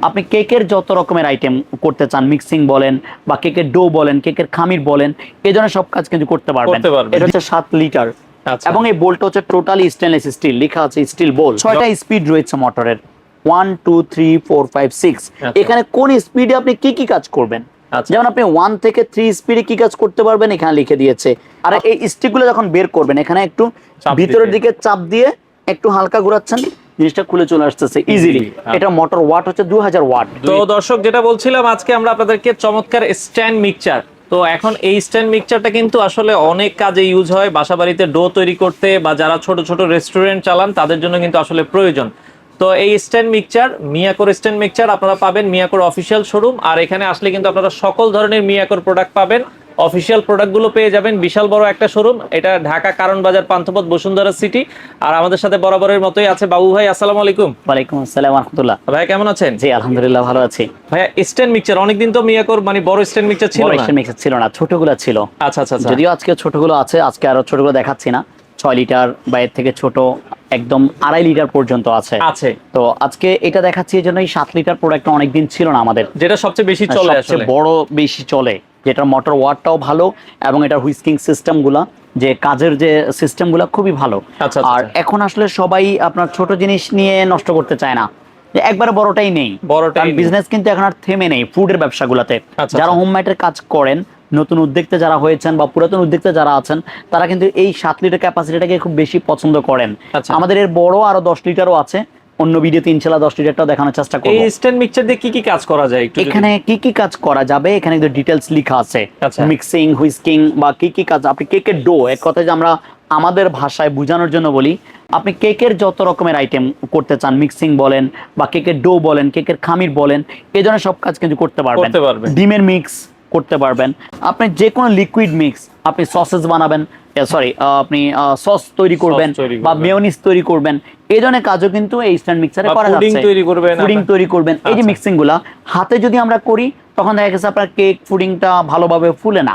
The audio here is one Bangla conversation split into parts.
আপনি কেকের যত রকমের আইটেম করতে চান মিক্সিং বলেন বা কেকের ডো বলেন কেকের খামির বলেন এই ধরনের সব কাজ কিন্তু করতে পারবেন। এটা হচ্ছে সাত লিটার আচ্ছা। এবং এই বোল্টটা হচ্ছে টোটালি স্টেনলেস স্টিল লেখা আছে স্টিল বোল ছয়টা স্পিড রয়েছে মোটরের। One two three four five six. এখানে কোন স্পিডে আপনি কি কি কাজ করবেন? আচ্ছা। যেমন আপনি ওয়ান থেকে থ্রি স্পিডে কি কাজ করতে পারবেন এখানে লিখে দিয়েছে। আর এই স্টিকগুলো যখন বের করবেন এখানে একটু ভিতরের দিকে চাপ দিয়ে একটু হালকা ঘোরাচ্ছেন জিনিসটা খুলে চলে আসতেছে ইজিলি এটা মোটর ওয়াট হচ্ছে দু হাজার ওয়াট তো দর্শক যেটা বলছিলাম আজকে আমরা আপনাদেরকে চমৎকার স্ট্যান্ড মিক্সচার তো এখন এই স্ট্যান্ড মিক্সচারটা কিন্তু আসলে অনেক কাজে ইউজ হয়। বাসা বাড়িতে ডো তৈরি করতে বা যারা ছোট ছোট রেস্টুরেন্ট চালান তাদের জন্য কিন্তু আসলে প্রয়োজন। তো এই স্ট্যান্ড মিক্সচার মিয়াকোর স্ট্যান্ড মিক্সচার আপনারা পাবেন মিয়াকোর অফিসিয়াল শোরুম আর এখানে আসলে কিন্তু আপনারা সকল ধরনের মিয়াকোর প্রোডাক্ট পাবেন। অফিসিয়াল প্রোডাক্টগুলো পেয়ে যাবেন। বিশাল বড় একটা শোরুম এটা ঢাকা কারণ বাজার পান্থপথ বসুন্ধরা সিটি আর আমাদের সাথে বরাবরের মতোই আছে বাবু ভাই আসসালামু আলাইকুম। ওয়ালাইকুম আসসালাম রহমতুল্লাহ। ভাই কেমন আছেন? জি আলহামদুলিল্লাহ ভালো আছি। ভাইয়া স্ট্যান্ড মিক্সচার অনেকদিন তো মিয়াকোর মানে বড় স্ট্যান্ড মিক্সচার ছিল না? মিক্সার ছিল না ছোটগুলো ছিল। আচ্ছা আচ্ছা আচ্ছা। যদিও আজকে ছোটগুলো আছে আজকে আরও ছোটগুলো দেখাচ্ছি না। ছয় লিটার বা এর থেকে ছোট একদম আড়াই লিটার পর্যন্ত আছে। আছে। তো আজকে এটা দেখাচ্ছি এই জন্য এই সাত লিটার প্রোডাক্ট অনেকদিন ছিল না আমাদের। যেটা সবচেয়ে বেশি চলে বড় বেশি চলে। যেটার মোটর ওয়াটটাও ভালো এবং এটার হুইস্কিং সিস্টেমগুলা যে কাজের যে সিস্টেমগুলো খুবই ভালো। আচ্ছা, আচ্ছা, আর আচ্ছা। এখন আসলে সবাই আপনার ছোট জিনিস নিয়ে নষ্ট করতে চায় না। যে একবারে বড়টাই নেই। বড়টাই বিজনেস কিন্তু এখন আর থেমে নেই ফুডের ব্যবসাগুলোতে। যারা। হোম মেটের কাজ করেন নতুন উদ্যোক্তা যারা হয়েছেন বা পুরাতন উদ্যোক্তা যারা আছেন তারা কিন্তু এই সাত লিটার ক্যাপাসিটিটাকে খুব বেশি পছন্দ করেন। আমাদের এর বড় আরও দশ লিটারও আছে। অন্য ভিডিওতে ইনশাল্লাহ দশ লিটারটাও দেখানোর চেষ্টা এই করব স্ট্যান্ড মিক্সচার দিয়ে কি কি কাজ করা যায় একটু এখানে কি কি কাজ করা যাবে? এখানে কিন্তু ডিটেলস লেখা আছে। আচ্ছা। মিক্সিং হুইস্কিং বা কি কি কাজ আপনি কেকের ডো এক কথা যে আমরা আমাদের ভাষায় বোঝানোর জন্য বলি আপনি কেকের যত রকমের আইটেম করতে চান মিক্সিং বলেন বা কেকের ডো বলেন কেকের খামির বলেন এই ধরনের সব কাজ কিন্তু করতে পারবেন। করতে পারবেন। ডিমের মিক্স করতে পারবেন। আপনি যে কোনো লিকুইড মিক্স আপনি সসেস বানাবেন সরি আপনি সস তৈরি করবেন বা। মেয়োনিজ তৈরি করবেন এই ধরনের কাজও কিন্তু এই স্ট্যান্ড মিক্সারে করা যাচ্ছে তৈরি করবেন পুডিং তৈরি করবেন এই যে আচ্ছা। মিক্সিংগুলা হাতে যদি আমরা করি তখন দেখা গেছে আপনার কেক পুডিংটা ভালোভাবে ফুলে না।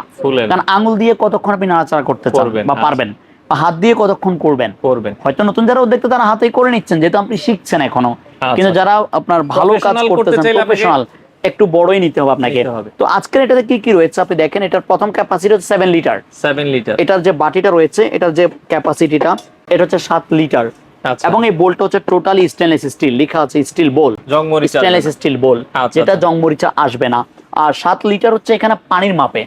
কারণ আঙুল দিয়ে কতক্ষণ আপনি নাড়াচাড়া করতে চান বা আচ্ছা। পারবেন হাত দিয়ে কতক্ষণ করবেন করবেন হয়তো নতুন যারা উদ্যোক্তা তারা হাতেই করে নিচ্ছেন যেহেতু আপনি শিখছেন এখনও আচ্ছা। কিন্তু যারা আপনার ভালো কাজ করতে করতেছেন প্রফেশনাল একটু বড়ই নিতে হবে আপনাকে। তো আজকের এটাতে কি কি রয়েছে? আপনি দেখেন এটার প্রথম ক্যাপাসিটি হচ্ছে সেভেন লিটার সেভেন লিটার এটার যে বাটিটা রয়েছে এটার যে ক্যাপাসিটিটা এটা হচ্ছে সাত লিটার আচ্ছা। এবং এই বোলটা হচ্ছে টোটালি স্টেনলেস স্টিল লেখা আছে steel bowl stainless steel bowl যেটা। জংমরিচা আসবে না। আর সাত লিটার হচ্ছে এখানে পানির মাপে।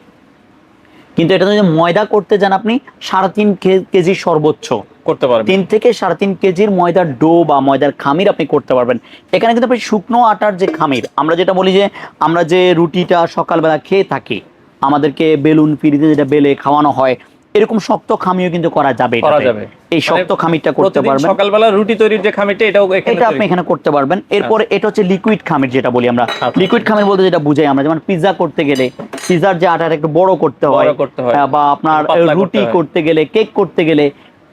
কিন্তু এটা যদি ময়দা করতে যান আপনি সাড়ে তিন কেজি সর্বোচ্চ। করতে পারবেন। তিন থেকে সাড়ে তিন কেজির ময়দার ডো বা ময়দার খামির আপনি করতে পারবেন। এখানে কিন্তু আপনি শুকনো আটার যে খামির আমরা যেটা বলি যে আমরা যে রুটিটা সকালবেলা খেয়ে থাকি আমাদেরকে বেলুন পিড়িতে যেটা বেলে খাওয়ানো হয় এরকম শক্ত খামিও কিন্তু করা যাবে করা যাবে। এই শক্ত মানে খামিরটা করতে পারবেন। সকালবেলা রুটি তৈরির যে খামিরটা এটাও এটা আপনি এখানে করতে পারবেন। এরপর এটা হচ্ছে লিকুইড খামির যেটা বলি আমরা। আচ্ছা। লিকুইড খামির বলতে যেটা বুঝাই আমরা যেমন পিৎজা করতে গেলে পিৎজার যে আটাটা একটু বড় করতে হয় করতে হয়। বা আপনার রুটি করতে গেলে কেক করতে গেলে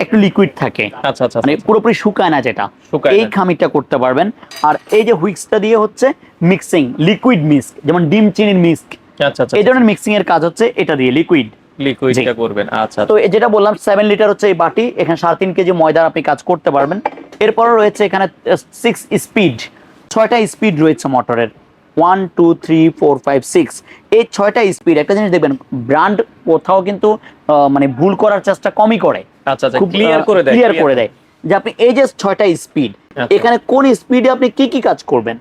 একটু লিকুইড থাকে। আচ্ছা আচ্ছা মানে পুরোপুরি শুকায় না যেটা। এই না। খামিরটা করতে পারবেন। আর এই যে হুইক্সটা দিয়ে হচ্ছে মিক্সিং লিকুইড মিক্স যেমন ডিম চিনির মিক্স আচ্ছা আচ্ছা এই ধরনের মিক্সিং এর কাজ হচ্ছে এটা দিয়ে লিকুইড লিকুইডটা করবেন আচ্ছা। তো এই যেটা বললাম সেভেন লিটার হচ্ছে এই বাটি এখানে সাড়ে তিন কেজি ময়দার আপনি কাজ করতে পারবেন। এরপরে রয়েছে এখানে সিক্স স্পিড ছয়টা স্পিড রয়েছে মোটরের। One two three four five six এই ছয়টা স্পিড একটা জিনিস দেখবেন ব্র্যান্ড কোথাও কিন্তু মানে ভুল করার চেষ্টা কমই করে। আচ্ছা আচ্ছা ক্লিয়ার করে দেয় ক্লিয়ার করে দেয়। যে আপনি এই যে ছয়টা স্পিড আচ্ছা। এখানে কোন স্পিডে আপনি কি কি কাজ করবেন।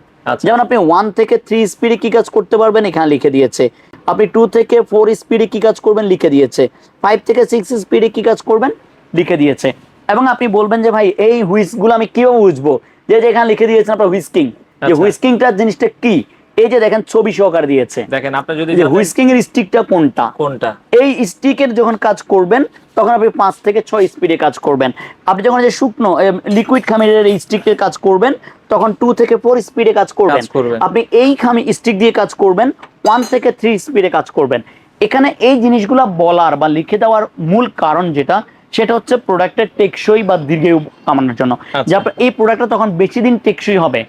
যেমন আপনি ওয়ান থেকে থ্রি স্পিডে কি কাজ করতে পারবেন এখানে লিখে দিয়েছে। আপনি টু থেকে ফোর স্পিডে কি কাজ করবেন লিখে দিয়েছে। ফাইভ থেকে সিক্স স্পিডে কি কাজ করবেন লিখে দিয়েছে। এবং আপনি বলবেন যে ভাই এই হুইসগুলো আমি কীভাবে বুঝব? যে যে এখানে লিখে দিয়েছেন আপনার হুইস্কিং যে। হুইস্কিংটার জিনিসটা কি? এই যে দেখেন ছবি সহকারে দিয়েছে। দেখেন আপনি যদি হুইস্কিং এর স্টিকটা কোনটা? কোনটা? এই স্টিকের যখন কাজ করবেন তখন আপনি পাঁচ থেকে ছয় স্পিডে কাজ করবেন। আপনি যখন যে শুকনো লিকুইড খামিরের এই স্টিকের কাজ করবেন তখন টু থেকে ফোর স্পিডে কাজ করবেন। আপনি এই খামি স্টিক দিয়ে কাজ করবেন ওয়ান থেকে থ্রি স্পিডে কাজ করবেন। এখানে এই জিনিসগুলো বলার বা লিখে দেওয়ার মূল কারণ যেটা সেটা হচ্ছে প্রোডাক্টের টেকসই বা দীর্ঘায়ু কামানোর জন্য। আচ্ছা। যে এই প্রোডাক্টটা তখন বেশি দিন টেকসই হবে।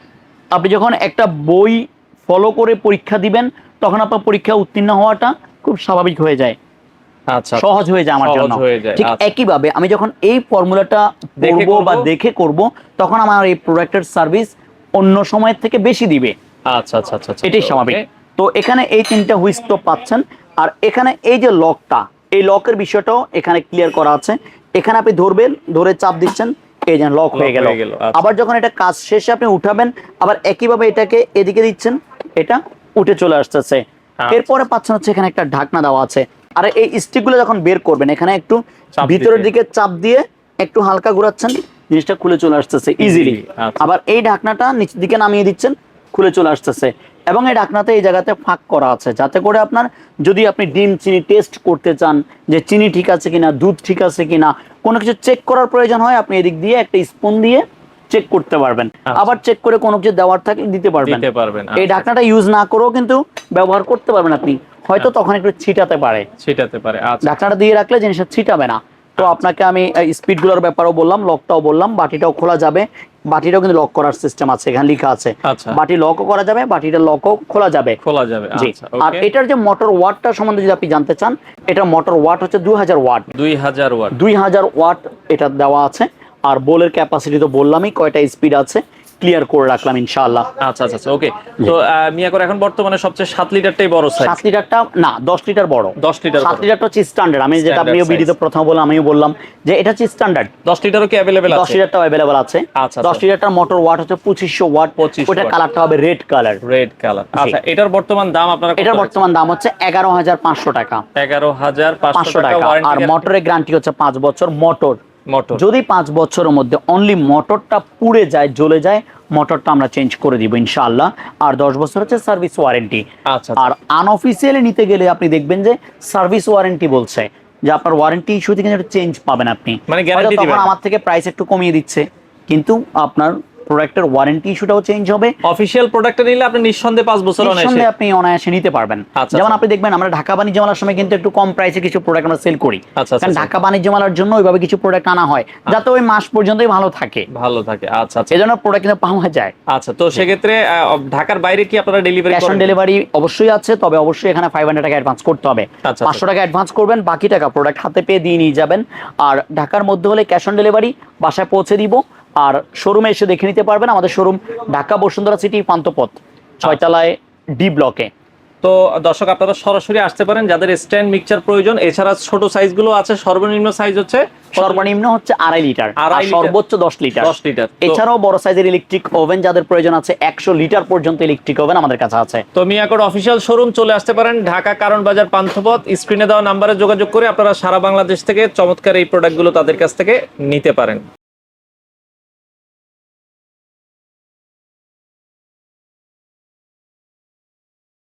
আপনি যখন একটা বই ফলো করে পরীক্ষা দিবেন তখন আপনার পরীক্ষা উত্তীর্ণ হওয়াটা খুব স্বাভাবিক হয়ে যায়। আচ্ছা সহজ হয়ে যায় আমার জন্য। ঠিক আচ্ছা। একইভাবে আমি যখন এই ফর্মুলাটা দেখে করব বা দেখে করব তখন আমার এই প্রোডাক্টের সার্ভিস অন্য সময়ের থেকে বেশি দিবে। আচ্ছা আচ্ছা আচ্ছা আচ্ছা। এটাই স্বাভাবিক। তো এখানে এই তিনটা হুইস তো পাচ্ছেন। আর এখানে এই যে লকটা এই লকের বিষয়টাও এখানে ক্লিয়ার করা আছে। এখানে আপনি ধরবেন ধরে চাপ দিচ্ছেন এই যে লক হয়ে গেল। হয়ে গেল, আচ্ছা। আবার যখন এটা কাজ শেষে আপনি উঠাবেন আবার একইভাবে এটাকে এদিকে দিচ্ছেন এটা উঠে চলে আসতেছে। আচ্ছা। এরপরে পাচ্ছেন হচ্ছে এখানে একটা ঢাকনা দেওয়া আছে। আর এই স্টিকগুলো যখন বের করবেন এখানে একটু ভিতরের দিকে চাপ দিয়ে একটু হালকা ঘোরাচ্ছেন জিনিসটা খুলে চলে আসতেছে ইজিলি আচ্ছা। আবার এই ঢাকনাটা নিচের দিকে নামিয়ে দিচ্ছেন খুলে চলে আসতেছে। এবং এই ঢাকনাতে এই জায়গাতে ফাঁক করা আছে যাতে করে আপনার যদি আপনি ডিম চিনি টেস্ট করতে চান যে চিনি ঠিক আছে কিনা দুধ ঠিক আছে কিনা কোনো কিছু চেক করার প্রয়োজন হয় আপনি এদিক দিয়ে একটা স্পুন দিয়ে চেক করতে পারবেন। আচ্ছা। আবার চেক করে কোনো কিছু দেওয়ার থাকলে দিতে পারবেন। দিতে পারবেন এই আচ্ছা, ঢাকনাটা ইউজ না করেও কিন্তু ব্যবহার করতে পারবেন আপনি। হয়তো তখন একটু ছিটাতে পারে। ছিটাতে পারে আচ্ছা। ঢাকনাটা দিয়ে রাখলে জিনিসটা ছিটাবে না। তো আপনাকে আমি স্পিডগুলোর ব্যাপারেও বললাম লকটাও বললাম বাটিটাও খোলা যাবে। বাটিটাও কিন্তু লক করার সিস্টেম আছে এখানে লেখা আছে। আচ্ছা। বাটি লকও করা যাবে বাটিটা লকও খোলা যাবে। খোলা যাবে জি। আচ্ছা আর এটার যে মোটর ওয়াটটা সম্বন্ধে যদি আপনি জানতে চান এটা মোটর ওয়াট হচ্ছে দুই হাজার ওয়াট দুই হাজার ওয়াট দুই হাজার ওয়াট এটা দেওয়া আছে। আর বোলের ক্যাপাসিটি তো বললামই কয়টা স্পিড আছে ক্লিয়ার করে রাখলাম ইনশাআল্লাহ। আচ্ছা আচ্ছা আচ্ছা ওকে তো আহ, মিয়াকর এখন বর্তমানে সবচেয়ে সাত লিটারটাই বড় সাইজ সাত লিটারটা না দশ লিটার বড়। দশ লিটার সাত লিটারটা হচ্ছে স্ট্যান্ডার্ড আমি যেটা আপনিও ভিডিওতে প্রথম বললাম আমিও বললাম যে এটা হচ্ছে স্ট্যান্ডার্ড দশ লিটারও কি দশ আছে? লিটারটাও অ্যাভেলেবল আছে। আচ্ছা, দশ আচ্ছা। লিটারটার মোটর ওয়াট হচ্ছে পঁচিশশো ওয়াট 2500 ওটা। কালারটা হবে রেড কালার রেড কালার আচ্ছা এটার বর্তমান দাম আপনারা এটার বর্তমান দাম হচ্ছে এগারো হাজার পাঁচশো টাকা। এগারো হাজার পাঁচশো পাঁচশো টাকা টাকা। আর মোটরের গ্যারান্টি হচ্ছে পাঁচ বছর মোটর মোটর যদি পাঁচ বছরের মধ্যে অনলি মোটরটা পুড়ে যায় জ্বলে যায় মোটরটা আমরা চেঞ্জ করে দিব ইনশাআল্লাহ। আর দশ বছর হচ্ছে সার্ভিস ওয়ারেন্টি আচ্ছা আর আনঅফিসিয়ালি নিতে গেলে আপনি দেখবেন যে সার্ভিস ওয়ারেন্টি বলছে যে আপনার ওয়ারেন্টি ইস্যু থেকে চেঞ্জ পাবেন আপনি। মানে। আমার থেকে প্রাইস একটু কমিয়ে দিচ্ছে কিন্তু আপনার প্রোডাক্টের ওয়ারেন্টি ইস্যুটাও চেঞ্জ হবে। অফিসিয়াল প্রোডাক্টটা নিলে আপনি নিঃসন্দেহে পাঁচ বছর অনায়াসে। নিঃসন্দেহে আপনি অনায়াসে নিতে পারবেন। আচ্ছা, যেমন আচ্ছা। আপনি দেখবেন আমরা ঢাকা বাণিজ্য মেলার সময় কিন্তু একটু কম প্রাইসে কিছু প্রোডাক্ট আমরা সেল করি। আচ্ছা, কারণ। ঢাকা বাণিজ্য মেলার জন্য ওইভাবে কিছু প্রোডাক্ট আনা হয় যাতে ওই মাস পর্যন্তই ভালো থাকে। ভালো থাকে আচ্ছা এই জন্য প্রোডাক্ট কিন্তু পাওয়া যায়। আচ্ছা তো সেক্ষেত্রে ঢাকার বাইরে কি আপনারা ডেলিভারি ক্যাশ অন ডেলিভারি অবশ্যই আছে তবে অবশ্যই এখানে ফাইভ হান্ড্রেড টাকা অ্যাডভান্স করতে হবে। পাঁচশো টাকা অ্যাডভান্স করবেন বাকি টাকা প্রোডাক্ট হাতে পেয়ে দিয়ে নিয়ে যাবেন। আর ঢাকার মধ্যে হলে ক্যাশ অন ডেলিভারি বাসায় পৌঁছে দিব। আর শোরুমে এসে দেখে নিতে পারবেন আমাদের শোরুম ঢাকা বসুন্ধরা সিটি পান্তপথ ছয়তলায় ডি ব্লকে তো দর্শক আপনারা সরাসরি আসতে পারেন যাদের স্ট্যান্ড মিক্সচার প্রয়োজন। এছাড়া ছোট সাইজগুলো আছে সর্বনিম্ন সাইজ হচ্ছে সর্বনিম্ন হচ্ছে আড়াই লিটার আর সর্বোচ্চ দশ লিটার। 10 লিটার। এছাড়াও বড় সাইজের ইলেকট্রিক ওভেন যাদের প্রয়োজন আছে একশো লিটার পর্যন্ত ইলেকট্রিক ওভেন আমাদের কাছে আছে। তো মিয়াকোড অফিসিয়াল শোরুম চলে আসতে পারেন ঢাকা কারণ বাজার পান্থপথ। স্ক্রিনে দেওয়া নাম্বারে যোগাযোগ করে আপনারা সারা বাংলাদেশ থেকে চমৎকার এই প্রোডাক্টগুলো তাদের কাছ থেকে নিতে পারেন।